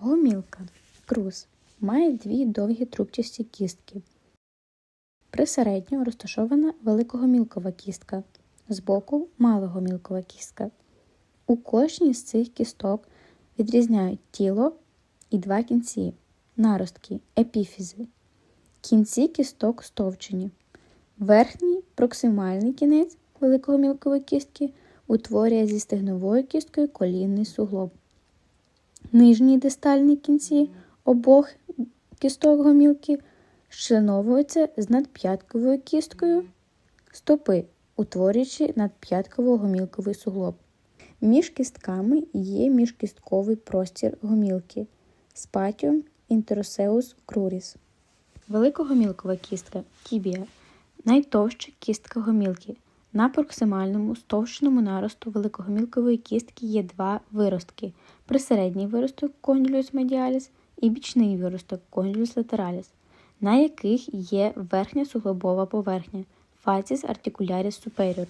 Гомілка крус має дві довгі трубчасті кістки. Присередньо розташована великогомілкова кістка, збоку малогомілкова кістка. У кожній з цих кісток відрізняють тіло і два кінці наростки, епіфізи. Кінці кісток стовчені. Верхній проксимальний кінець великогомілкової кістки утворює зі стегновою кісткою колінний суглоб. Нижні дистальні кінці обох кісток гомілки щленовуються з надп'ятковою кісткою стопи, утворюючи надп'ятково-гомілковий суглоб. Між кістками є міжкістковий простір гомілки спатіум інтеросеус круріс. Великогомілкова кістка тібія найтовща кістка гомілки. На проксимальному стовщеному наросту великогомілкової кістки є два виростки присередній виросток кондюлюс медіаліс і бічний виросток кондюлюс латераліс, на яких є верхня суглобова поверхня фаціс артикуляріс superior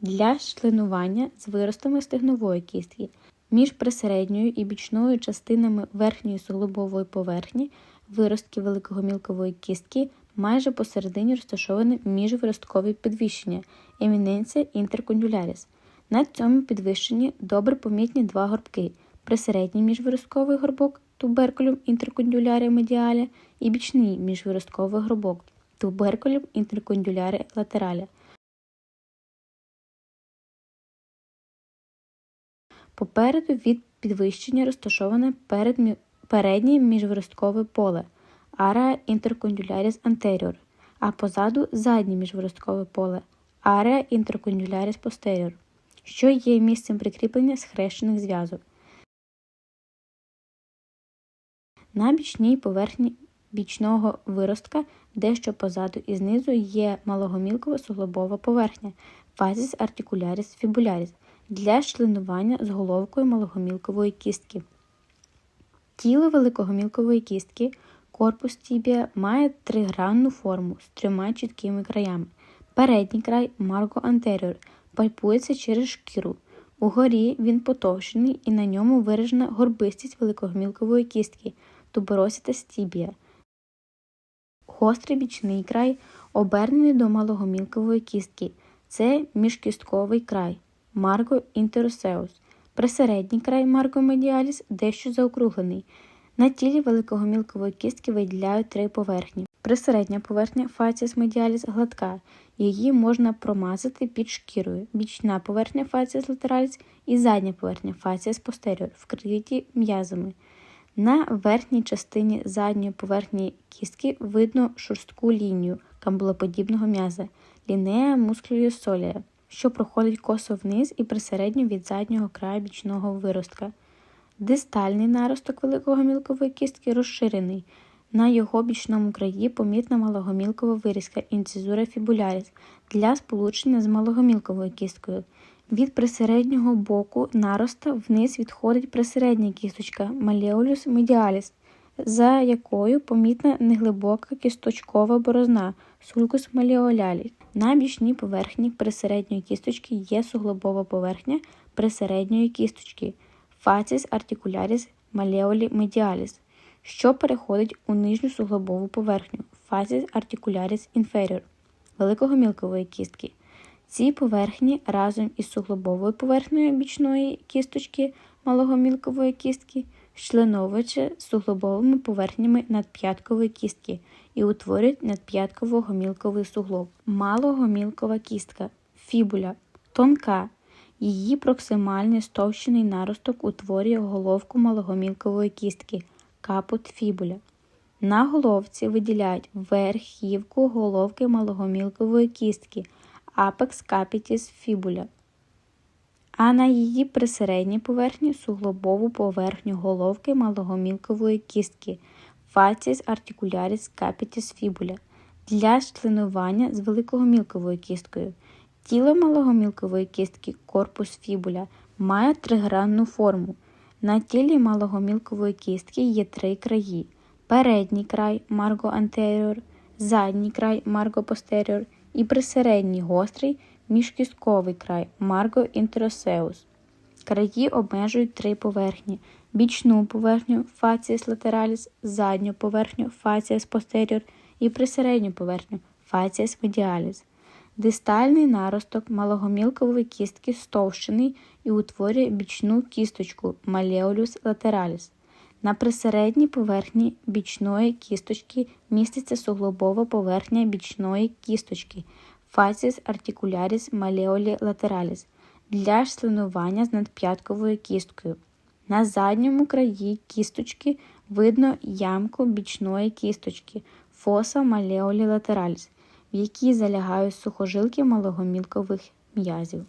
для членування з виростами стегнової кістки. Між присередньою і бічною частинами верхньої суглобової поверхні виростки великогомілкової кістки майже посередині розташоване міжвиросткові підвищення еміненція інтеркондюляріс. На цьому підвищенні добре помітні два горбки присередній міжвиростковий горбок туберкулюм інтеркондюлярі медіаля і бічний міжвиростковий горбок туберкулюм інтеркондюлярі латераля. Попереду від підвищення розташоване переднє міжвиросткове поле area intercondylarius anterior, а позаду заднє міжвиросткове поле area intercondylarius posterior, що є місцем прикріплення схрещених зв'язок. На бічній поверхні бічного виростка, дещо позаду і знизу є малогомілкова суглобова поверхня фазіс артикуляріс фібуляріс для членування з головкою малогомілкової кістки. Тіло великогомілкової кістки корпус тібія має тригранну форму з трьома чіткими краями. Передній край марго антеріор пальпується через шкіру. Угорі він потовщений і на ньому виражена горбистість великогомілкової кістки туберосіта стібія. Гострий бічний край обернений до малогомілкової кістки. Це міжкістковий край марго інтеросеус. Присередній край марго медіаліс дещо заокруглений. На тілі великогомілкової кістки виділяють три поверхні. Присередня поверхня фаціс медіаліс гладка, її можна промазати під шкірою, бічна поверхня фаціс латераліс і задня поверхня фаціс постеріор, вкриті м'язами. На верхній частині задньої поверхні кістки видно шорстку лінію камбулоподібного м'яза лінея мускуліосолія, що проходить косо вниз і присередньо від заднього краю бічного виростка. Дистальний наросток великогомілкової кістки розширений. На його бічному краї помітна малогомілкова вирізка інцизура фібуляріс для сполучення з малогомілковою кісткою. Від присереднього боку нароста вниз відходить присередня кісточка малеолюс медіаліс, за якою помітна неглибока кісточкова борозна сулькус малеоляліс. На бічній поверхні присередньої кісточки є суглобова поверхня присередньої кісточки фаціс артикуляріс малеолі медіаліс, що переходить у нижню суглобову поверхню фаціс артикуляріс інферіор великогомілкової кістки. Ці поверхні разом із суглобовою поверхнею бічної кісточки малогомілкової кістки членовуються суглобовими поверхнями надп'яткової кістки і утворюють надп'ятково-гомілковий суглоб. Малогомілкова кістка фібуля тонка. Її проксимальний стовщений наросток утворює головку малогомілкової кістки капут фібуля. На головці виділяють верхівку головки малогомілкової кістки апекс капітіс фібуля, а на її присередній поверхні суглобову поверхню головки малогомілкової кістки фаціс артикуляріс капітіс фібуля для членування з великогомілковою кісткою. Тіло малогомілкової кістки корпус фібуля має тригранну форму. На тілі малогомілкової кістки є три краї: передній край марго антеріор, задній край марго постеріор і присередній гострий міжкістковий край марго інтеросеус. Краї обмежують три поверхні: бічну поверхню facies lateralis, задню поверхню facies posterior і присередню поверхню facies medialis. Дистальний наросток малогомілкової кістки стовщений і утворює бічну кісточку malleolus lateralis. На присередній поверхні бічної кісточки міститься суглобова поверхня бічної кісточки facies articularis malleoli lateralis для членування з надп'ятковою кісткою. На задньому краї кісточки видно ямку бічної кісточки fossa malleoli lateralis, в якій залягають сухожилки малогомілкових м'язів.